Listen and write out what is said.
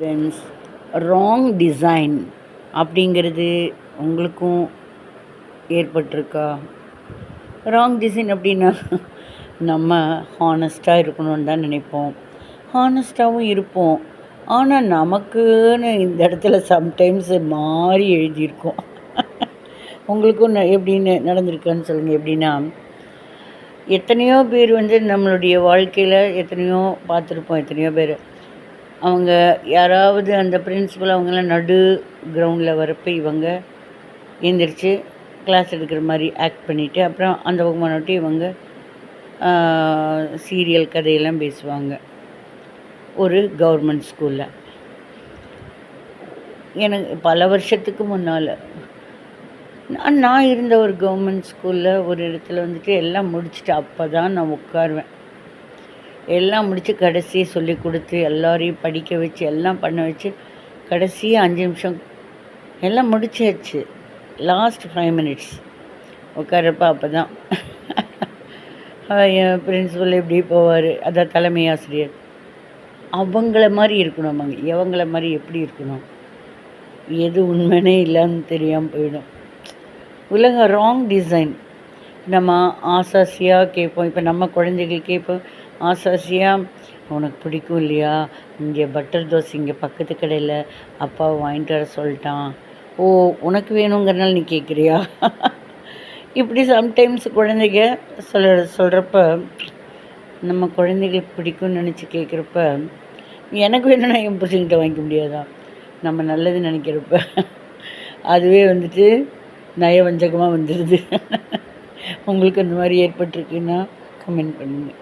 Friends wrong design அப்படிங்கிறது உங்களுக்கும் ஏற்பட்டிருக்கா? Wrong design அப்படின்னா நம்ம ஹானஸ்ட்டாக இருக்கணும்னு தான் நினைப்போம். ஹானஸ்ட்டாகவும் இருப்போம். ஆனால் நமக்குன்னு இந்த இடத்துல சம்டைம்ஸ் மாறி எழுதியிருக்கோம். உங்களுக்கும் ந- எப்படின்னு நடந்திருக்குன்னு சொல்லுங்கள் எப்படின்னா எத்தனையோ பேர் வந்து நம்மளுடைய வாழ்க்கையில் எத்தனையோ பார்த்துருப்போம். எத்தனையோ பேர் அவங்க யாராவது அந்த பிரின்சிபல் அவங்களாம் நடு கிரவுண்டில் வரப்போ இவங்க எந்திரிச்சு கிளாஸ் எடுக்கிற மாதிரி ஆக்ட் பண்ணிவிட்டு அப்புறம் அந்த பக்கம் இவங்க சீரியல் கதையெல்லாம் பேசுவாங்க. ஒரு கவர்மெண்ட் ஸ்கூலில் எனக்கு பல வருஷத்துக்கு முன்னால். நான் நான் இருந்த ஒரு கவர்மெண்ட் ஸ்கூலில் ஒரு இடத்துல வந்துட்டு எல்லாம் முடிச்சுட்டு அப்போ தான் நான் உட்காருவேன். எல்லாம் முடித்து கடைசியை சொல்லி கொடுத்து எல்லோரையும் படிக்க வச்சு எல்லாம் பண்ண வச்சு கடைசியாக அஞ்சு நிமிஷம். எல்லாம் முடிச்சாச்சு. லாஸ்ட் ஃபைவ் மினிட்ஸ் உட்காரப்ப அப்போ தான் என் பிரின்ஸிபல் எப்படி போவார்? அதான் தலைமை ஆசிரியர். அவங்கள மாதிரி இருக்கணும் அவங்க. எவங்கள மாதிரி எப்படி இருக்கணும்? எது உண்மைனே இல்லைன்னு தெரியாமல் போயிடும். உலக ராங் டிசைன் நம்ம ஆசாசியாக கேட்போம். இப்போ நம்ம குழந்தைகள் கேட்போம். ஆசாசியாக உனக்கு பிடிக்கும் இல்லையா? இங்கே பட்டர் தோசை இங்கே பக்கத்து கடையில் அப்பா வாங்கிட்டு வர சொல்லிட்டான். ஓ உனக்கு வேணுங்கிறனால நீ கேட்குறியா? இப்படி சம்டைம்ஸ் குழந்தைங்க சொல்ல சொல்கிறப்ப நம்ம குழந்தைகளுக்கு பிடிக்கும்னு நினச்சி கேட்குறப்ப எனக்கு வேணும்னா என் புருஷன்கிட்ட வாங்கிக்க முடியாதா? நம்ம நல்லது நினைக்கிறப்ப. அதுவே வந்துட்டு நயவஞ்சகமாக வந்துடுது. உங்களுக்கு அந்த மாதிரி ஏற்பட்டிருக்குன்னா கமெண்ட் பண்ணுங்கள்